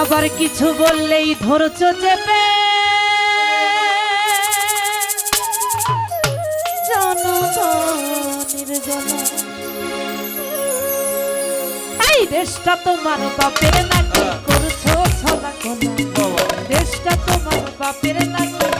আবার কিছু বললেই ধরছ চেপে। এই দেশটা তোমার বাপের নাকি করছ সদা কোনা দেশটা তোমার বাপের নাকি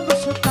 মানুষ